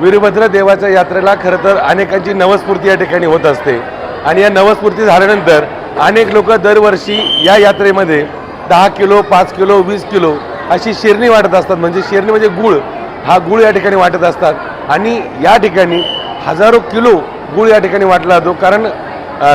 वीरभद्र देवाच्या यात्रेला खरं तर अनेकांची नवस्फूर्ती या ठिकाणी होत असते. आणि या नवस्फूर्ती झाल्यानंतर अनेक लोक दरवर्षी या यात्रेमध्ये दहा किलो पाच किलो वीस किलो अशी शेरणी वाटत असतात. म्हणजे शेरणी म्हणजे गुळ. हा गुळ या ठिकाणी वाटत असतात. आणि या ठिकाणी हजारो किलो गुळ या ठिकाणी वाटला जातो. कारण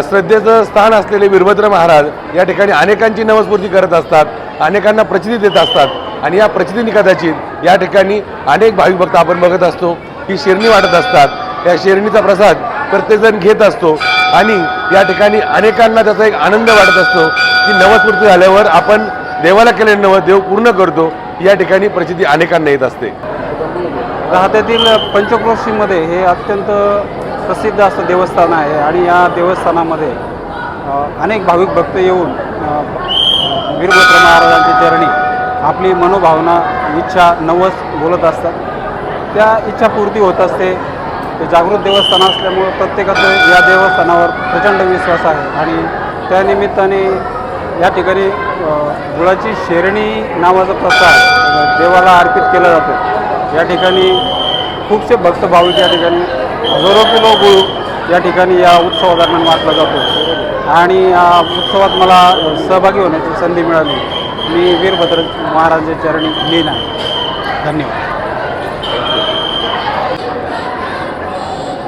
श्रद्धेचं स्थान असलेले वीरभद्र महाराज या ठिकाणी अनेकांची नवस्फूर्ती करत असतात. अनेकांना प्रचिती देत असतात. आणि या प्रचिती कदाचित या ठिकाणी अनेक भाविक भक्त आपण बघत असतो. ही शेरणी वाटत असतात. या शेरणीचा प्रसाद प्रत्येकजण घेत असतो. आणि या ठिकाणी अनेकांना त्याचा एक आनंद वाटत असतो की नवस्फूर्ती झाल्यावर आपण देवाला केलेले नव देव पूर्ण करतो. या ठिकाणी प्रसिद्धी अनेकांना येत असते. राहत्यातील पंचक्रोशीमध्ये हे अत्यंत प्रसिद्ध असं देवस्थान आहे आणि या देवस्थानामध्ये अनेक भाविक भक्त येऊन वीरभद्र महाराजांची चरणी आपली मनोभावना इच्छा नवस बोलत असतात. त्या इच्छापूर्ती होत असते. जागृत देवस्थान असल्यामुळं प्रत्येकाचं या देवस्थानावर प्रचंड विश्वास आहे. आणि त्यानिमित्ताने या ठिकाणी गुळाची शेरणी नावाचा प्रसाद देवाला अर्पित केला जातो. या ठिकाणी खूपसे भक्त भाविक या ठिकाणी हजारो किलो गुळ या ठिकाणी या उत्सवादरम्यान वाटला जातो. आणि या उत्सवात मला सहभागी होण्याची संधी मिळाली. मी वीरभद्र महाराजांच्या चरणी लीन आहे. धन्यवाद.